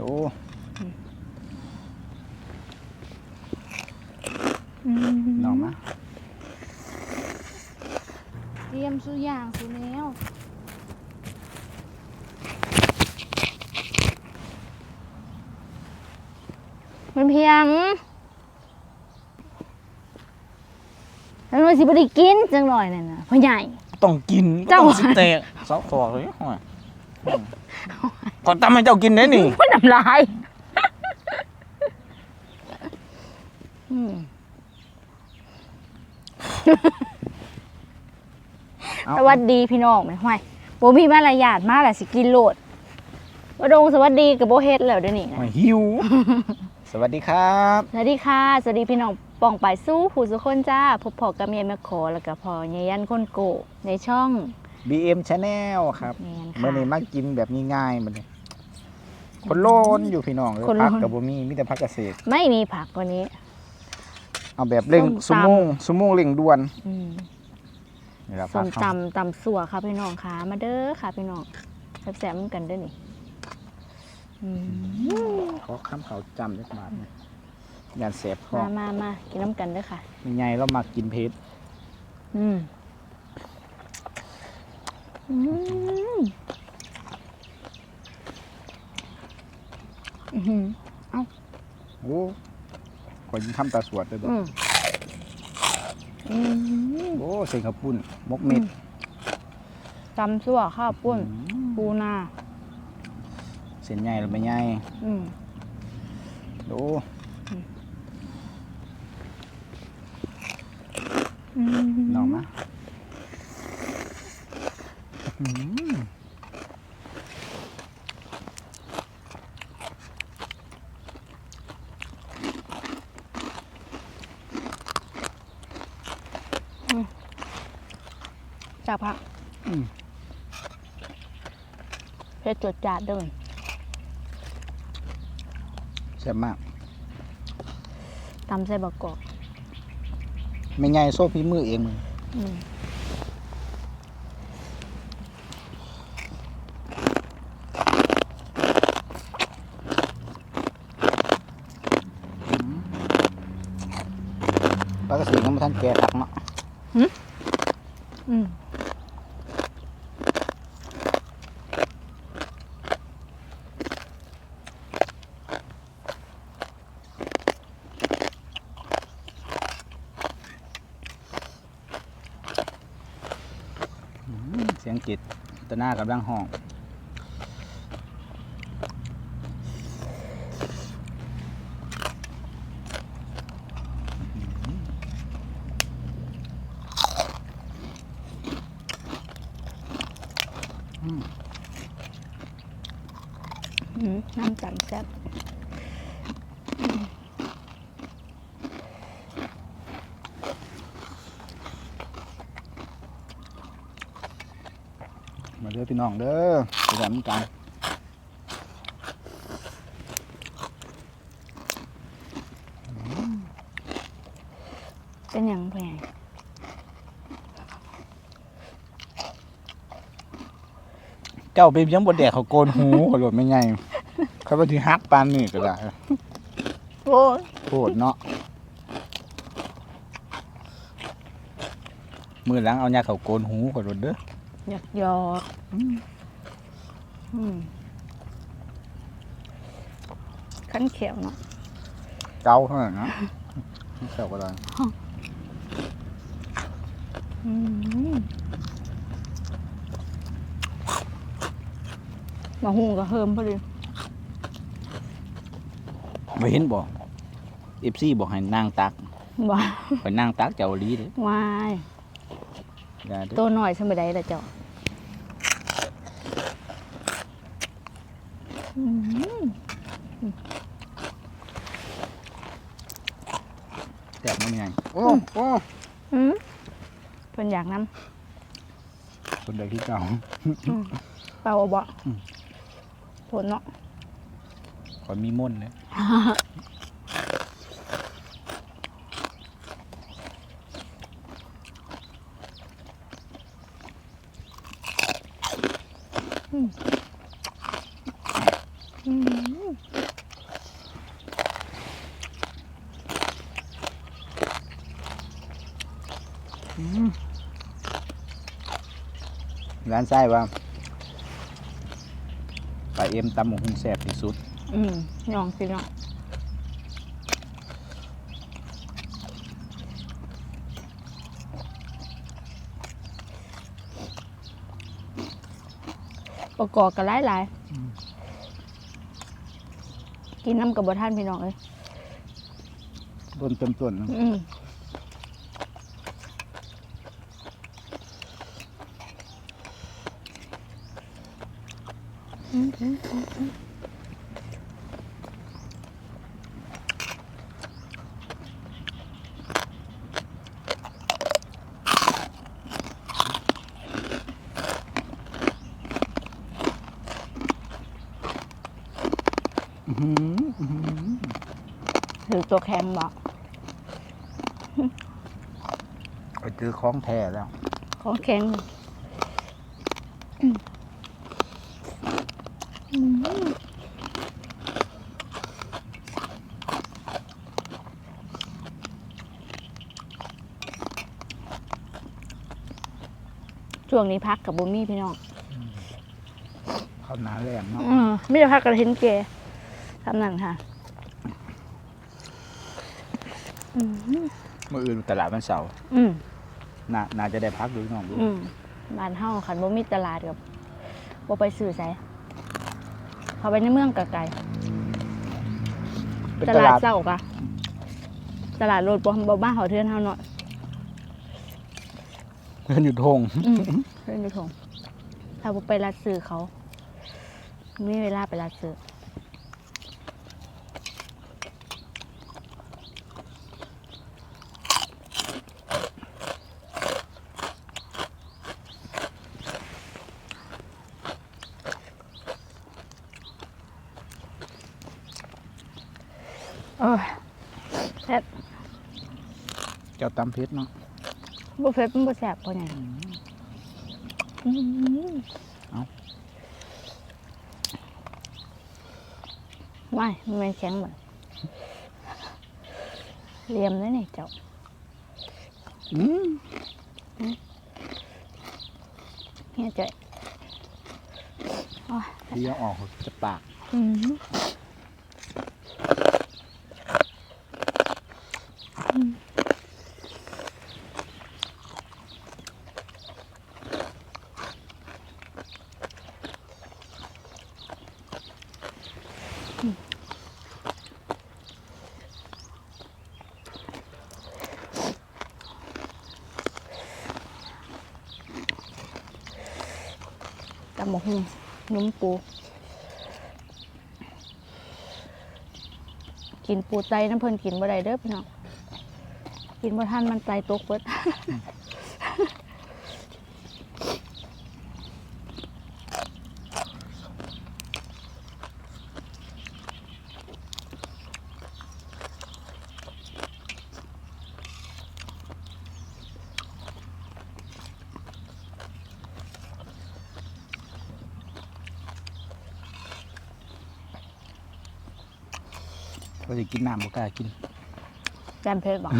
ดูอืมน้องมาเตรียมสุอย่างสุแนวมันเพียงแล้วมันสิบ่ได้กินจังหน่อยนั่นน่ะพ่อใหญ่ ต้องกินเจ้า ต้องสิแตกซอกฟอกเลยโอ้ยก่อนตำให้เจ้ากินได้นี่ พ่อน้ำลายอืมเอาสวัสดีพี่น้องแม่ห้วยบ่มีมารยาทมาแหละสิกินโลดบ่ดงสวัสดีกับบ่เฮ็ดแล้วเดี๋ยวนี้นะโอ้ยหิว สวัสดีครับ สวัสดีค่ะ สวัสดีพี่น้องป่องไปสู้ผู้สุคนจ้า พบพอกับเมียแม่ขอแล้วก็พอเยยันคนโกะในช่อง BM Channel ครับแม่นเมื่อค่ะนี้มากินแบบง่ายๆมันเลย คนโลนอยู่พี่น้องเลยคนโลน พักกับบ่มีมีแต่พักเกษตร ไม่มีผักวันนี้ เอาแบบเร่งส้สุมตำ โมงสุโมงเร่งด่วนอืมนี่แหละส้พักมเขาตำตำสัวค่ะพี่น้องค่ะ มาเด้อค่ะพี่น้องแซ่บๆเหมือนกันเด้อนี่อืมขอข้ามเขาจำจักบาทนะยานเสพคอมามามากินน้ำกันเด้อค่ะ มีไงเรามากินเพชรอืมอืมอื้อหือ โอ้ขอยิงคำตาสวดเลยบ่อืมอืมโอ้เส้นข้าวปุ้นมกเม็ดตำซั่วข้าวปุ้นอืมปูนาเส้นใหญ่หรือไม่ใหญ่อืมดูอืมน้องมา อืมจากผักอืมเพชรจวดจาดเดินแซ่บมากตำใส่บะกอกไม่ใหญ่โซ่พี่มือเองมึงอืมปลากระสีน้ำมันท่านแก่ตักเนาะ อืม อืมเสียงกิตตะหน้ากับดังห้อง อืมน้ำตำแซ่บ มาเด้อพี่น้องเด้อไปกันกันเป็นอย่างแพงเจ้าไปยังบดแดกเขาโกนหูเขาหลดไม่ไงเขาไปที่ฮักปานนี่ก็ได้โอ้ยโคตรเนาะมือหลังเอายาเขาโกนหูเขาหลดเด้อ หยอกหยอกอืมขั้นเขียวเนาะเจ้าเท่านั้นนะเจ้าก็ได้อืมมาหุงกับเฮิมพอดีไม่เห็นบ่เอฟซีบอกให้นั่งตักว้าไปนั่งตักเจ้าอีหลีเด้วายอย่าเด้อตัวหน่อยสมัยใดละเจ้าอืม แซ่บมันไงโอ้โอ้อืมเพิ่นอยากน้คนเดียวที่เก่าำเปล่าบ่อืมผลเนาะ ขอยมีม่นเลย ม อืม ร้านไส้ว่าปลาเอ็มตำหมูหุงแซ่บที่สุด อืมน้องพี่น้องประกอบกันหลายหลายๆอืม กินน้ำกับบท่านพี่น้องเลยต้นเต็มต้นนะอืมอืมอืมอืมอืม อื้อหืออื้อหือ ถือตัวแข็งบอกไปเจอของแท้แล้ว ของแข็งอืมอืม ช่วงนี้พักกับบุมี่พี่น้องข้าวหนาแรงเนาะอืมไม่ได้พักกระเทนเกทำนั่นค่ะอืมเมื่ออื่นตลาดวันเสาร์อืมน่าน่าจะได้พักดูน้องดู อืมบ้านเฮาคันบ่มีตลาดกับบ่ไปซื้อไส เขาไปในเมืองไกลเป็นๆตตลาดลาดเช้ากะตลาดรถบ่บ่บ้านเฮาเทือนเฮาเนาะเงินอยู่ทงอืมเทือนอยู่ทงถ้าบ่ไปรัดซื้อเขา ไม่มีเวลาไปรัดซื้อ อ้ยแซ่บเจ้าตำเพชรเนาะบ่เผ็ดมันบ่แซ่บปานใหญ่อืมเอ้าไม่มันเป็นแข็งเหมือนเหลี่ยมเลยนี่เจ้าอืมเฮียเจ้ยโอ้ยเลี้ยวออกจะปาก อืม ตำหมกหุ่งนุ่มปู กินปูไตน้ำเพลินกินบ่ได้เด้อพี่น้อง กินบ่ทันมันไตตกเบิด ก็จะกินน้ำบ่กล้ากินแจมเพชรบอก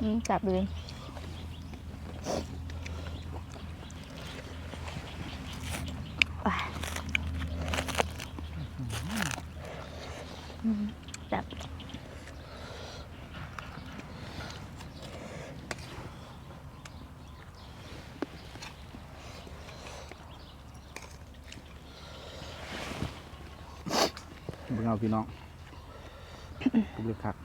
อืมจับเลยอะอืมจับเบิ่งเอาพี่น้อง กูเลยคัก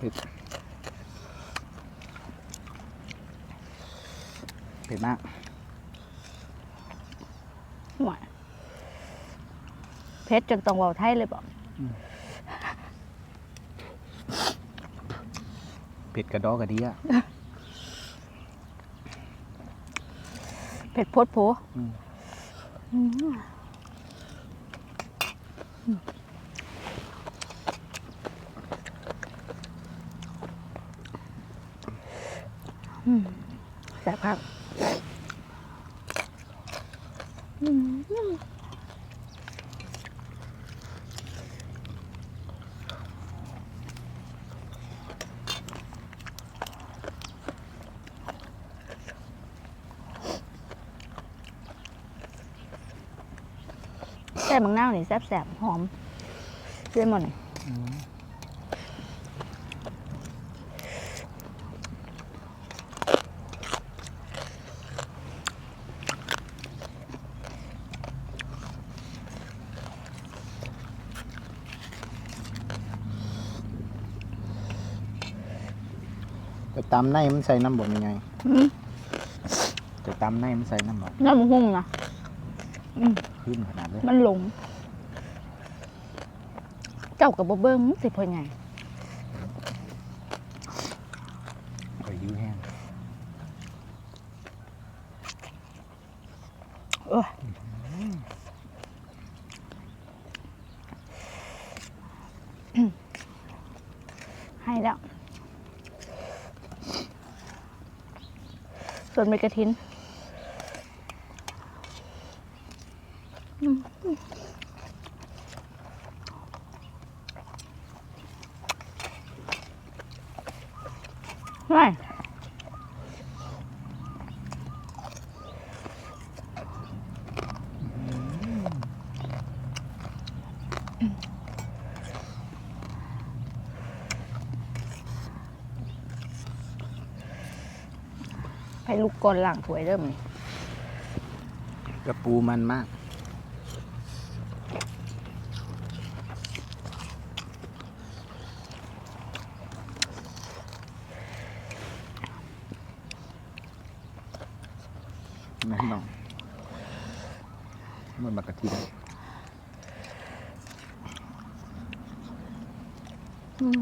เผ็ดเผ็ดมากหวานเพชรจนต้องเวาไทยเลยบอกเผ็ดกระดอกกระเดียเพชรโพดโพอืม อืมอืม แสบครับแซ่บบางน้าหนี่ยแซ่บแซบหอมเรื่ยหมดหน่ย ต่ตำในมันใส่น้ำบดยังไงอืมแต่ตำในมันใส่น้ำบดน้ำหุ่งนะอืมขึ้นขนาดเลยมันหลง เจ้ากับบ่เบิ้งสิพ่อใหญ่ ไปยิ้วแห้ง เอ้ยให้แล้ว ส่วนเมกระทินใช่ ให้ลูกกลหลังถวยเริ่มนี่กระปูมันมากนะน้องมันบักกะทิได้อืม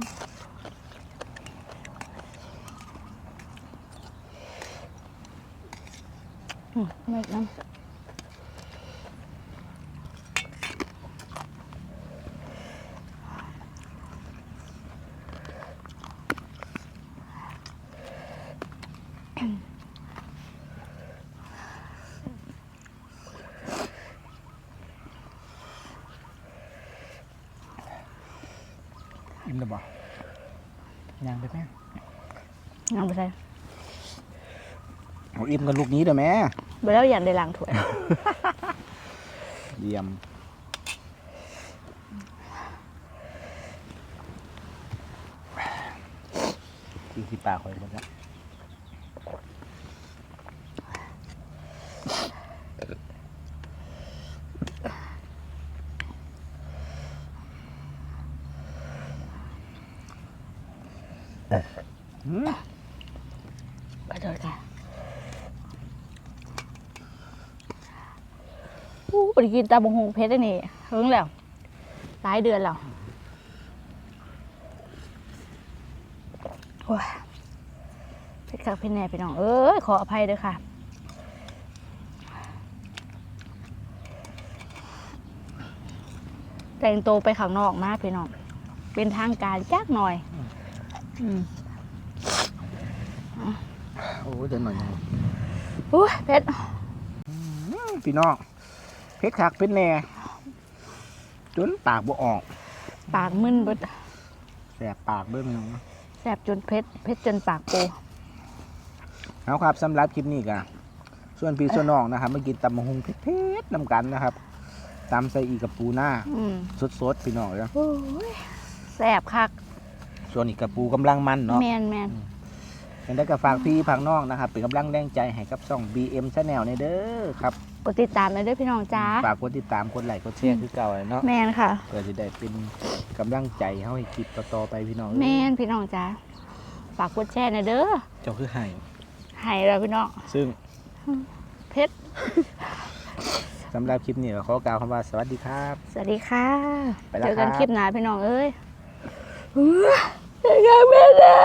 อิ่มแล้วบ่ยังไปแม่ยังไปใส่เอาอิ่มกันลูกนี้เด้อแม่ไปแล้วยันได้ล้างถ้วย เยี่ยมที่ที่ปากคอยหมดแล้ว อืมไปเถอะค่ะอู้ไปกินตาบงหงเพชรได้นี่เฮิงแล้วหลายเดือนแล้วโอ้ยเพชรคักเพชรแน่พี่น้อง เอ้ย ขออภัยด้วยค่ะแต่งโตไปข้างนอกมากพี่น้อง เป็นทางการจักหน่อย อืม อ้เดี๋ยวหน่อยหนึ่งอุ้ยเพชรพี่น้องเพชรคักเพชรแหน่จนปากบ่ออก ปากมึนเบิดแสบปากเด้วยพี่น้องแสบจนเพชรเพชรจนปากโปเอาครับสำหรับคลิปนี้กันส่วนพี่ส่วนน้องนะครับมากินตำมะฮุงเพชรๆนำกันนะครับตำใส่อีกับปูหน้าอืมสดๆพี่น้องเลยโอ้ยแสบคัก ส่วนอีกกับปูกำลังมันเนาะแมนแมน ยังได้กับฝากพี่ฝากน้องนะครับเป็นกำลังแรงใจให้กับช่อง BM Channel ในเด้อครับกดติดตามเลยเด้วยพี่น้องจ้า ฝากกดติดตามกดไลค์กดแชร์คือเก่าเลยเนาะแมนค่ะ เพื่อจะได้เป็นกำลังใจเฮาให้คลิปต่อๆไปพี่น้องแมนพี่น้องจ้าฝากกดแชร์หน่อยเด้อเจ้าคือให้ให้เราพี่น้อง ซึ่งเพชรสำหรับคลิปนี้ก็ขอกล่าวคำว่าสวัสดีครับ สวัสดีค่ะ ไปแล้วเจอกันครับ คลิปหน้าพี่น้องเอ้ยเจอกันแม่นะ